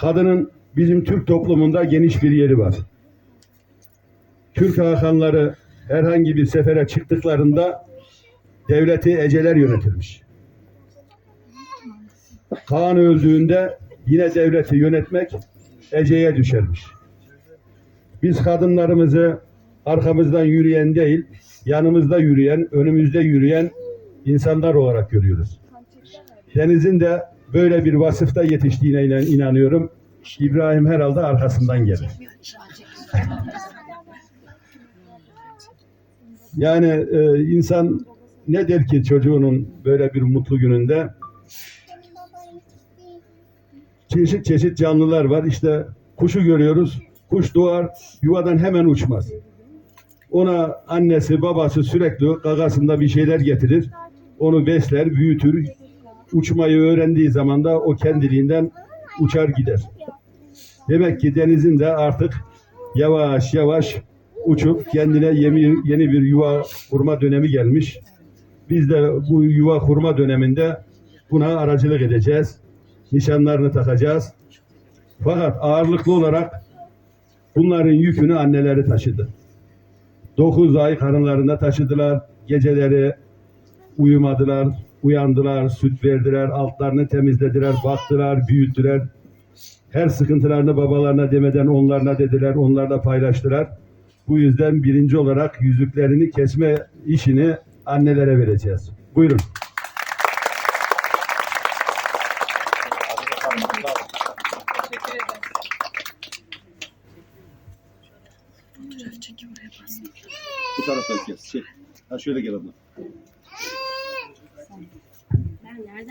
kadının bizim Türk toplumunda geniş bir yeri var. Türk hakanları herhangi bir sefere çıktıklarında devleti eceler yönetirmiş. Kaan öldüğünde yine devleti yönetmek eceye düşermiş. Biz kadınlarımızı arkamızdan yürüyen değil, yanımızda yürüyen, önümüzde yürüyen insanlar olarak görüyoruz. Deniz'in de böyle bir vasıfta yetiştiğine inan- inanıyorum. İbrahim herhalde arkasından gelir. Yani e, insan ne der ki çocuğunun böyle bir mutlu gününde? Çeşit çeşit canlılar var. İşte kuşu görüyoruz. Kuş doğar, yuvadan hemen uçmaz. Ona annesi, babası sürekli gagasında bir şeyler getirir. Onu besler, büyütür. Uçmayı öğrendiği zaman da o kendiliğinden uçar gider. Demek ki denizin de artık yavaş yavaş uçup kendine yeni, yeni bir yuva kurma dönemi gelmiş. Biz de bu yuva kurma döneminde buna aracılık edeceğiz. Nişanlarını takacağız. Fakat ağırlıklı olarak bunların yükünü anneleri taşıdı. 9 ay karınlarında taşıdılar. Geceleri uyumadılar, uyandılar, süt verdiler, altlarını temizlediler, baktılar, büyüttüler. Her sıkıntılarını babalarına demeden onlarla dediler, onlarla paylaştılar. Bu yüzden birinci olarak yüzüklerini kesme işini annelere vereceğiz. Buyurun. Bu taraftan kes. Şey. Ha şöyle gel abla.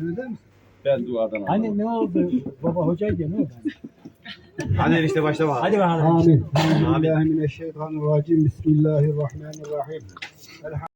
Öyle misin? Ben duadan aldım. Hani ne oldu? Baba hoca hocaydı ne oldu? Hadi işte başla bakalım. Hadi bakalım. Amin. Amin. Bismillahirrahmanirrahim. Bismillahirrahmanirrahim.